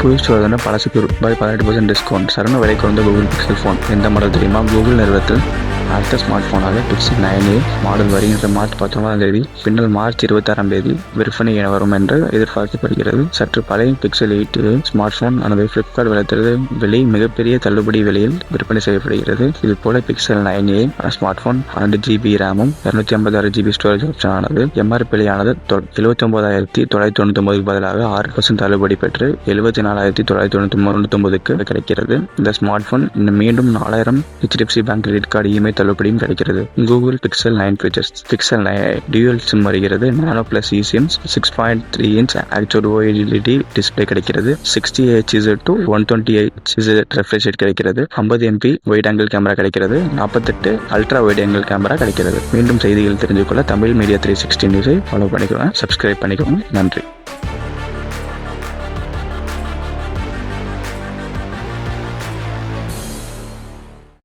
புது சோதனை பழசுக்கு ரூபாய் பதினெட்டு பர்சன்ட் டிஸ்கவுண்ட் சரண விலை குறைந்த கூகுள் பிக்சல் ஃபோன் எந்த மாடல் தெரியுமா? கூகுள் நிறுவனத்தில் அடுத்த ஸ்மார்ட் ஃபோனாக பிக்சல் நைன் ஏ மாடல் வருகின்ற மார்ச் பத்தொன்பதாம் தேதி பின்னர் மார்ச் இருபத்தாறாம் தேதி விற்பனை என வரும் என்று எதிர்பார்க்கப்படுகிறது. சற்று பழைய பிக்சல் எயிட் ஸ்மார்ட் போன் ஆனது பிளிப்கார்ட் விளையாட்டு விலை மிகப்பெரிய தள்ளுபடி விலையில் விற்பனை செய்யப்படுகிறது. இது போல Pixel nine A smartphone பன்னெண்டு ஜிபி ரேமும் இருநூத்தி ஐம்பத்தாறு ஜிபி ஸ்டோரேஜ் ஆப்ஷன் ஆனது எம்ஆர்பி விலையானது எழுபத்தி ஒன்பதாயிரத்தி தொள்ளாயிரத்தி தொண்ணூத்தி ஒன்பதுக்கு பதிலாக ஆறு பர்சன்ட் தள்ளுபடி பெற்று எழுபத்தி நாலாயிரத்தி தொள்ளாயிரத்தி தொண்ணூத்தி தொண்ணூத்தி ஒன்பதுக்கு கிடைக்கிறது. இந்த ஸ்மார்ட் போன் மீண்டும் நாலாயிரம் HDFC bank credit card EMI தள்ளுபடியும் கிடைக்கிறது. Google Pixel nine features Pixel dual SIM வருகிறது. Nano plus e SIM six point three inch actual OLED display கிடைக்கிறது. Sixty H to one twenty H refresh rate கிடைக்கிறது. ஐம்பது MP white angle camera கிடைக்கிறது. நாற்பத்தெட்டு ultra white angle camera கிடைக்கிறது. மீண்டும் செய்திகள் தெரிஞ்சுக்கொள்ள தமிழ் மீடியா த்ரீ சிக்ஸ்டி நியூஸை ஃபாலோ பண்ணிக்கோங்க. சப்ஸ்கிரைப் பண்ணிக்கோங்க. நன்றி.